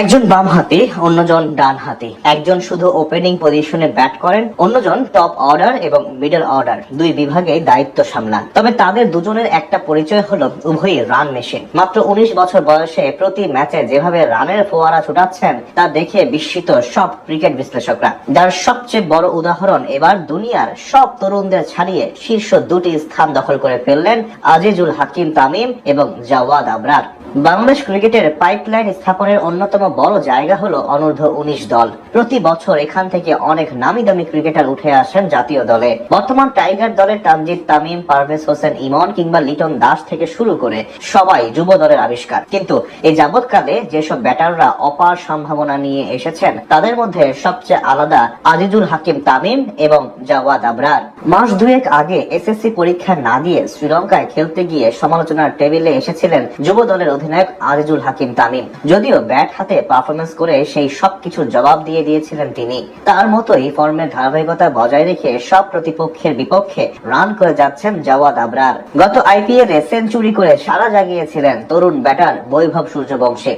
একজন বাম হাতি, অন্যজন ডান হাতি। একজন শুধু ওপেনিং পজিশনে ব্যাট করেন, অন্যজন টপ অর্ডার এবং মিডল অর্ডার দুই বিভাগে দায়িত্ব সামলান। তবে তাদের দুজনের একটা পরিচয় হলো উভয়ই রান মেশিন মাত্র উনিশ বছর বয়সে প্রতি ম্যাচে যেভাবে রানের ফোয়ারা ছুটাচ্ছেন, তা দেখে বিস্মিত সব ক্রিকেট বিশ্লেষকরা। যার সবচেয়ে বড় উদাহরণ এবার দুনিয়ার সব তরুণদের ছাড়িয়ে শীর্ষ দুটি স্থান দখল করে ফেললেন আজিজুল হাকিম তামিম এবং জাওয়াদ আবরার। বাংলাদেশ ক্রিকেটের পাইপলাইন স্থাপনের অন্যতম বড় জায়গা হলো অনূর্ধ্ব উনিশ দল। প্রতি বছর এখান থেকে অনেক নামি দামি ক্রিকেটার উঠে আসেন জাতীয় দলে। বর্তমান টাইগার দলের তানজিদ তামিম, পারভেজ হোসেন ইমন কিংবা লিটন দাস থেকে শুরু করে সবাই যুব দলের আবিষ্কার। কিন্তু এই যাবৎকালে যেসব ব্যাটাররা অপার সম্ভাবনা নিয়ে এসেছেন, তাদের মধ্যে সবচেয়ে আলাদা আজিজুল হাকিম তামিম এবং জাওয়াদ আবরার। মাস দুয়েক আগে এসএসসি পরীক্ষা না দিয়ে শ্রীলঙ্কায় খেলতে গিয়ে সমালোচনার টেবিলে এসেছিলেন যুব দলের অধিনায়ক আজিজুল হাকিম তামিম। যদিও ব্যাট হাতে পারফরমেন্স করে সেই সবকিছুর জবাব দিয়ে দিয়েছিলেন তিনি। তার মতোই ফর্মের ধারাবাহিকতা বজায় রেখে সব প্রতিপক্ষের বিপক্ষে রান করে যাচ্ছেন জাওয়াদ আবরার। গত আইপিএল এ সেঞ্চুরি করে সারা জাগিয়েছিলেন তরুণ ব্যাটার বৈভব সূর্যবংশী।